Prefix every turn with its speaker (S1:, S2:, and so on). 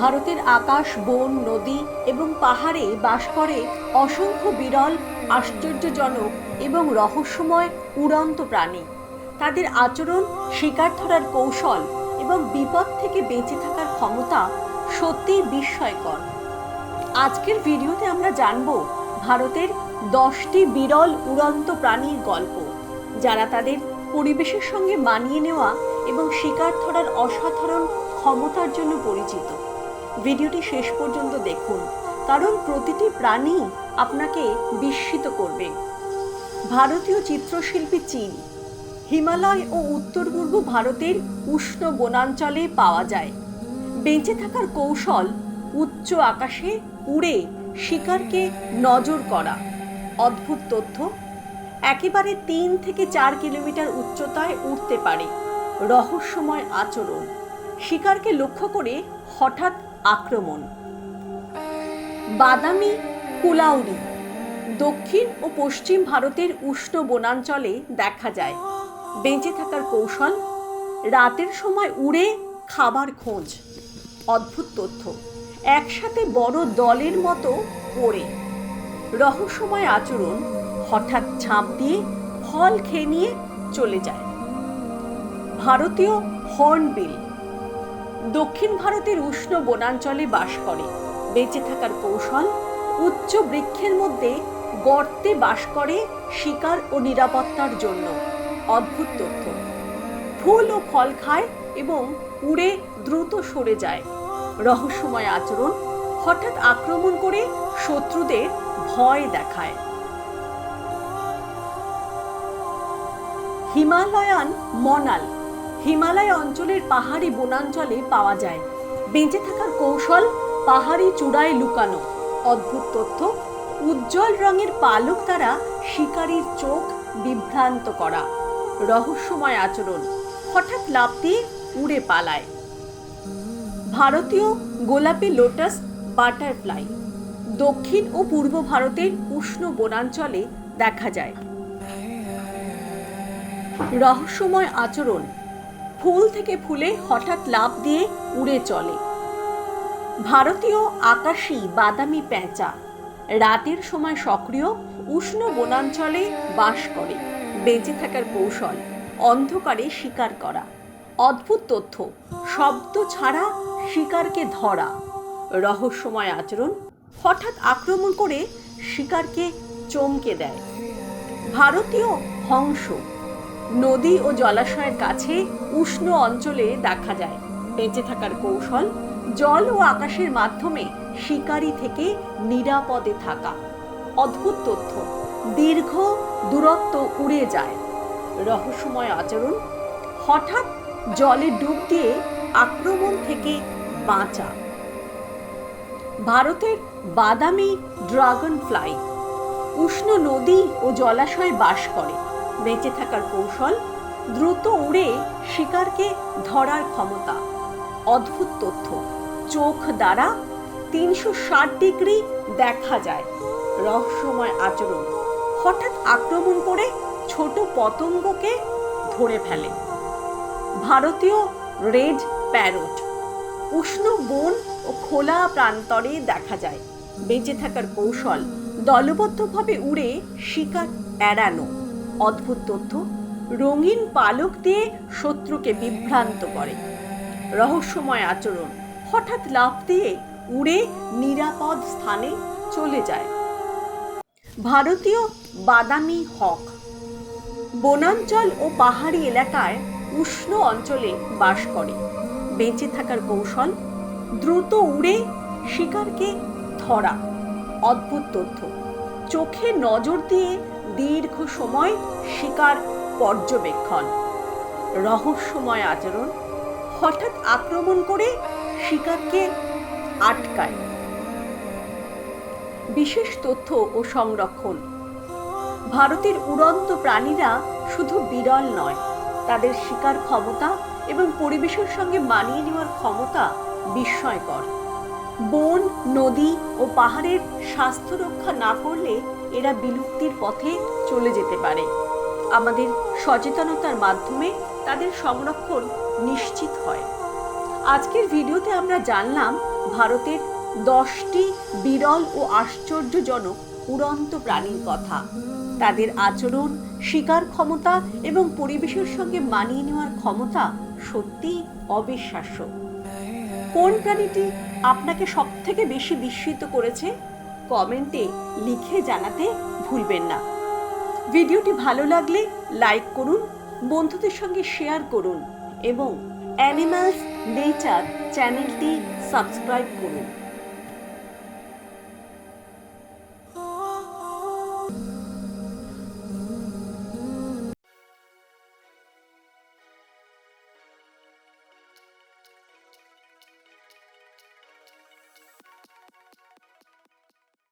S1: ভারতের আকাশ, বন, নদী এবং পাহাড়ে বাস করে অসংখ্য বিরল, আশ্চর্যজনক এবং রহস্যময় উড়ন্ত প্রাণী। তাদের আচরণ শিকার ধরার কৌশল এবং বিপদ থেকে বেঁচে থাকার ক্ষমতা সত্যিই বিস্ময়কর। আজকের ভিডিওতে আমরা জানব ভারতের দশটি বিরল, উড়ন্ত প্রাণীর গল্প, যারা তাদের পরিবেশের সঙ্গে মানিয়ে নেওয়া এবং শিকার ধরার অসাধারণ ক্ষমতার জন্য পরিচিত। ভিডিওটি শেষ পর্যন্ত দেখুন, কারণ প্রতিটি প্রাণী আপনাকে বিস্মিত করবে। ভারতীয় চিত্রশিল্পী চীন, হিমালয় ও উত্তর পূর্ব ভারতের উষ্ণ বনাঞ্চলে পাওয়া যায়। বেঁচে থাকার কৌশল উচ্চ আকাশে উড়ে শিকারকে নজর করা। অদ্ভুত তথ্য, একেবারে তিন থেকে চার কিলোমিটার উচ্চতায় উঠতে পারে রহস্যময় আচরণ। শিকারকে লক্ষ্য করে হঠাৎ আক্রমণ। বাদামি কুলাউরি, দক্ষিণ ও পশ্চিম ভারতের উষ্ণ বনাঞ্চলে দেখা যায়। বেঁচে থাকার কৌশল, রাতের সময় উড়ে খাবার খোঁজ। অদ্ভুত তথ্য, একসাথে বড় দলের মতো ওড়ে রহস্যময় আচরণ, হঠাৎ ঝাঁপ দিয়ে ফল খেয়ে নিয়ে চলে যায়। ভারতীয় হর্নবিল দক্ষিণ ভারতের উষ্ণ বনাঞ্চলে বাস করে। বেঁচে থাকার কৌশল, উচ্চ বৃক্ষের মধ্যে গর্তে বাস করে শিকার ও নিরাপত্তার জন্য। অদ্ভুত তথ্য। ফুল ও ফল খায় এবং উড়ে দ্রুত সরে যায়। রহস্যময় আচরণ হঠাৎ আক্রমণ করে শত্রুদের ভয় দেখায়। হিমালয়ান মনাল হিমালয় অঞ্চলের পাহাড়ি বনাঞ্চলে পাওয়া যায়। বেঁচে থাকার কৌশল, পাহাড়ি চূড়ায় লুকানো। অদ্ভুত তথ্য, উজ্জ্বল রঙের পালক দ্বারা শিকারীর চোখ বিভ্রান্ত করা। রহস্যময় আচরণ, হঠাৎ লাফ দিয়ে উড়ে পালায়। ভারতীয় গোলাপি লোটাস বাটারফ্লাই, দক্ষিণ ও পূর্ব ভারতের উষ্ণ বনাঞ্চলে দেখা যায়। রহস্যময় আচরণ ফুল থেকে ফুলে হঠাৎ লাফ দিয়ে উড়ে চলে। ভারতীয় আকাশী বাদামি পেঁচা রাতের সময় সক্রিয়, উষ্ণ বনাঞ্চলে বাস করে, বেঁচে থাকার কৌশল, অন্ধকারে শিকার করা। অদ্ভুত তথ্য, শব্দ ছাড়া শিকারকে ধরা। রহস্যময় আচরণ হঠাৎ আক্রমণ করে শিকারকে চমকে দেয়। ভারতীয় হংস নদী ও জলাশয়ের কাছে উষ্ণ অঞ্চলে দেখা যায়। বেঁচে থাকার কৌশল জল ও আকাশের মাধ্যমে শিকারি থেকে নিরাপদে থাকা। অদ্ভুত তথ্য। দীর্ঘ, দূরত্ব উড়ে যায়। রহস্যময় আচরণ। হঠাৎ জলে ডুব দিয়ে আক্রমণ থেকে বাঁচা। ভারতের বাদামি ড্রাগন ফ্লাই উষ্ণ নদী ও জলাশয়ে বাস করে। বেঁচে থাকার কৌশল, দ্রুত উড়ে শিকারকে ধরার ক্ষমতা, অদ্ভুত তথ্য, চোখ দ্বারা তিনশো ষাট ডিগ্রি দেখা যায়। রহস্যময় আচরণ, হঠাৎ আক্রমণ করে ছোট পতঙ্গকে ধরে ফেলে। ভারতীয় রেড প্যারট, উষ্ণ বন ও খোলা প্রান্তরে দেখা যায়। বেঁচে থাকার কৌশল, দলবদ্ধভাবে উড়ে শিকার এড়ানো। অদ্ভুত তথ্য রঙিন পালক দিয়ে শত্রুকে বিভ্রান্ত করে। রহস্যময় আচরণ হঠাৎ লাফ দিয়ে উড়ে নিরাপদ স্থানে চলে যায়। ভারতীয় বাদামি হক বনাঞ্চল ও পাহাড়ি এলাকায় উষ্ণ অঞ্চলে বাস করে। বেঁচে থাকার কৌশল, দ্রুত উড়ে শিকারকে ধরা, অদ্ভুত তথ্য, চোখে নজর দিয়ে দীর্ঘ সময় শিকার পর্যবেক্ষণ। রহস্যময় আচরণ, হঠাৎ আক্রমণ করে শিকারকে আটকায়। বিশেষ তথ্য ও সংরক্ষণ। ভারতের উড়ন্ত প্রাণীরা শুধু বিরল নয়, তাদের শিকার ক্ষমতা এবং পরিবেশের সঙ্গে মানিয়ে নেওয়ার ক্ষমতা বিস্ময়কর। বন, নদী ও পাহাড়ের স্বাস্থ্য রক্ষা না করলে এরা বিলুপ্তির পথে চলে যেতে পারে। আমাদের সচেতনতার মাধ্যমে তাদের সংরক্ষণ নিশ্চিত হয়। আজকের ভিডিওতে আমরা জানলাম, ভারতের দশটি বিরল ও আশ্চর্যজনক উড়ন্ত প্রাণীর কথা। তাদের আচরণ, শিকার ক্ষমতা এবং পরিবেশের সঙ্গে মানিয়ে নেওয়ার ক্ষমতা সত্যি অবিশ্বাস্য। কোন প্রাণীটি আপনাকে সব থেকে বেশি বিস্মিত করেছে? কমেন্টে লিখে জানাতে ভুলবেন না। ভিডিওটি ভালো লাগলে লাইক করুন, বন্ধুদের সঙ্গে শেয়ার করুন এবং অ্যানিমালস নেচার চ্যানেলটি সাবস্ক্রাইব করুন।